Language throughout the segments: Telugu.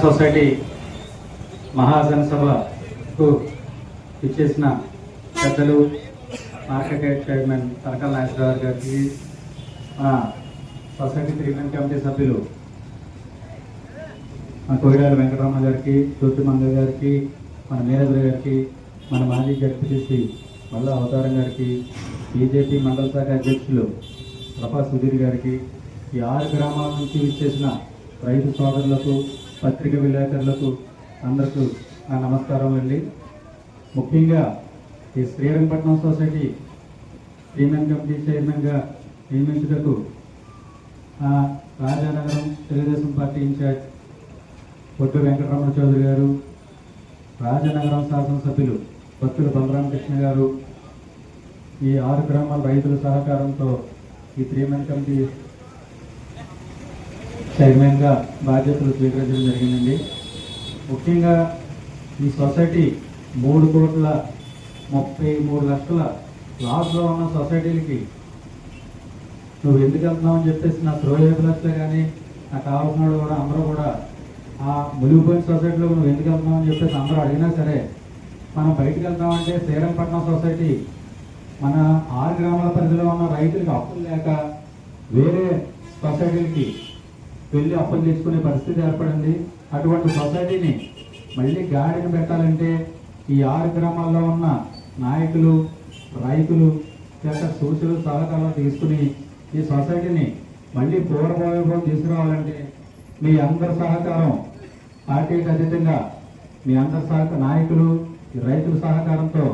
సొసైటీ మహాజన సభకు ఇచ్చేసిన పెద్దలు మార్కెట్ చైర్మన్ తనకల్ నాగేశ్వరరావు గారికి మన సొసైటీ త్రీమెన్ కమిటీ సభ్యులు మన కోయిడాల వెంకటరామ గారికి జ్యోతి మంగళ గారికి మన మేనేజర్ గారికి మన మాజీ జడ్పీటీసీ మల్లా అవతారం గారికి బీజేపీ మండల శాఖ అధ్యక్షులు ప్రభా సుధీర్ గారికి ఈ ఆరు గ్రామాల నుంచి విచ్చేసిన రైతు సోదరులకు పత్రిక విలేకరులకు అందరికీ నా నమస్కారం అండి. ముఖ్యంగా ఈ శ్రీరంగపట్నం సొసైటీ ప్రీమియం కమిటీ చైర్మన్గా నియమించుటకు ఆ, రాజానగరం తెలుగుదేశం పార్టీ ఇన్ఛార్జ్ పొట్టు వెంకటరమణ చౌదరి గారు రాజనగరం శాసనసభ్యులు భక్తుల బలరామకృష్ణ గారు ఈ ఆరు గ్రామాల రైతుల సహకారంతో ఈ త్రీమెన్ కమిటీ చైర్మన్గా బాధ్యతలు స్వీకరించడం జరిగిందండి. ముఖ్యంగా ఈ సొసైటీ మూడు కోట్ల ముప్పై మూడు లక్షల లాస్లో ఉన్న సొసైటీలకి నువ్వు ఎందుకు వెళ్తున్నావు అని చెప్పేసి నా త్రోయబులస్లో కానీ నాకు కావాల్సిన కూడా అందరూ కూడా ఆ మునిగిపోయిన సొసైటీలో నువ్వు ఎందుకు వెళ్తున్నావు అని చెప్పేసి అందరూ అడిగినా సరే మనం బయటకు వెళ్తామంటే శ్రీరంగపట్నం సొసైటీ మన ఆరు గ్రామాల పరిధిలో ఉన్న రైతులకు అప్పులు లేక వేరే సొసైటీలకి వెళ్ళి అప్పులు తెచ్చుకునే పరిస్థితి ఏర్పడింది. అటువంటి సొసైటీని మళ్ళీ గాడిని పెట్టాలంటే ఈ ఆరు గ్రామాల్లో ఉన్న నాయకులు రైతులు యొక్క సూచనలు సలహాలు తీసుకుని ఈ సొసైటీని మళ్ళీ పూర్వవైభవం తీసుకురావాలంటే మీ అందరి సహకారం పార్టీకి అతీతంగా మీ అందరి సహకార నాయకులు రైతుల సహకారంతో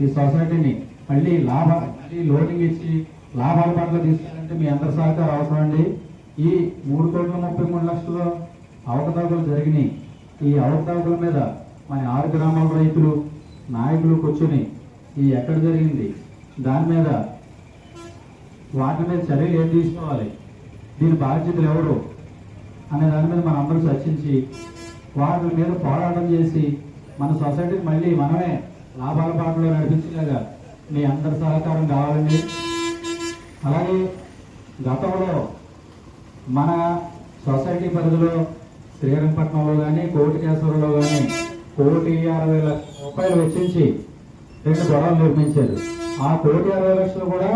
ఈ సొసైటీని మళ్ళీ లాభ మళ్ళీ లోనింగ్ ఇచ్చి లాభాల పట్ల తీసుకెళ్ళాలంటే మీ అందరి సహకారం అవసరం అండి ఈ మూడు కోట్ల ముప్పై మూడు లక్షల అవకతవకలు జరిగినాయి. ఈ అవకతవకల మీద మన ఆరు గ్రామాల రైతులు నాయకులు కూర్చొని ఈ ఎక్కడ జరిగింది దాని మీద వాటి మీద చర్యలు ఏం తీసుకోవాలి దీని బాధ్యతలు ఎవరు అనే దాని మీద మనం అందరూ చర్చించి వాటి మీద పోరాటం చేసి మన సొసైటీని మళ్ళీ మనమే లాభాల పాటలో నడిపించేలాగా మీ అందరి సహకారం కావాలండి. అలాగే గతంలో మన సొసైటీ పరిధిలో శ్రీరంగపట్నంలో కానీ కోటికేశ్వరంలో కానీ కోటి అరవై లక్షల రూపాయలు వెచ్చించి రెండు గొడవలు నిర్మించారు. ఆ కోటి అరవై లక్షలు కూడా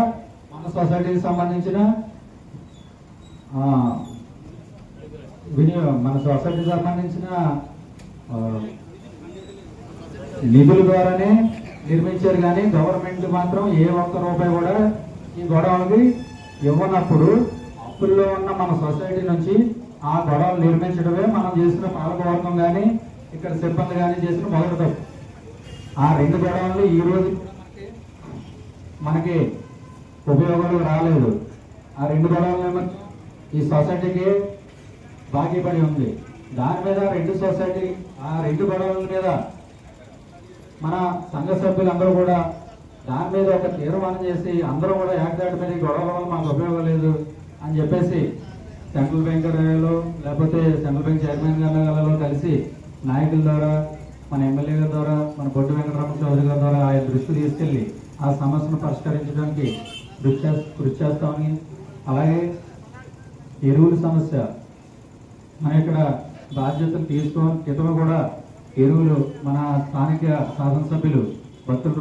మన సొసైటీకి సంబంధించిన వినియోగం మన సొసైటీకి సంబంధించిన నిధుల ద్వారానే నిర్మించారు కానీ గవర్నమెంట్ మాత్రం ఏ ఒక్క రూపాయి కూడా ఈ గొడవలకి ఇవ్వనప్పుడు అప్పుల్లో ఉన్న మన సొసైటీ నుంచి ఆ గొడవలు నిర్మించడమే మనం చేసిన పాలకవర్గం కానీ ఇక్కడ సిబ్బంది కానీ చేసిన మొదటి తప్పు. ఆ రెండు గొడవలు ఈ రోజు మనకి ఉపయోగాలు రాలేదు. ఆ రెండు గొడవలు ఈ సొసైటీకి బాకీ పడి ఉంది. దాని మీద రెండు సొసైటీ ఆ రెండు గొడవల మీద మన సంఘ సభ్యులందరూ కూడా దాని మీద ఒక తీర్మానం చేసి అందరూ కూడా ఏకదాటి మీద గొడవ వల్ల మాకు ఉపయోగం లేదు. అని చెప్పేసి సెంట్రల్ బ్యాంక్ లేకపోతే సెంట్రల్ బ్యాంక్ చైర్మన్ గారిలో కలిసి నాయకుల ద్వారా మన ఎమ్మెల్యే గారి ద్వారా మన బొడ్డు వెంకటరమణ చౌదరి గారి ద్వారా ఆయన దృష్టి తీసుకెళ్ళి ఆ సమస్యను పరిష్కరించడానికి కృషి చేస్- కృషి చేస్తామని అలాగే ఎరువుల సమస్య మన ఇక్కడ బాధ్యతలు తీసుకోని క్రితం కూడా ఎరువులు మన స్థానిక శాసనసభ్యులు భక్తులు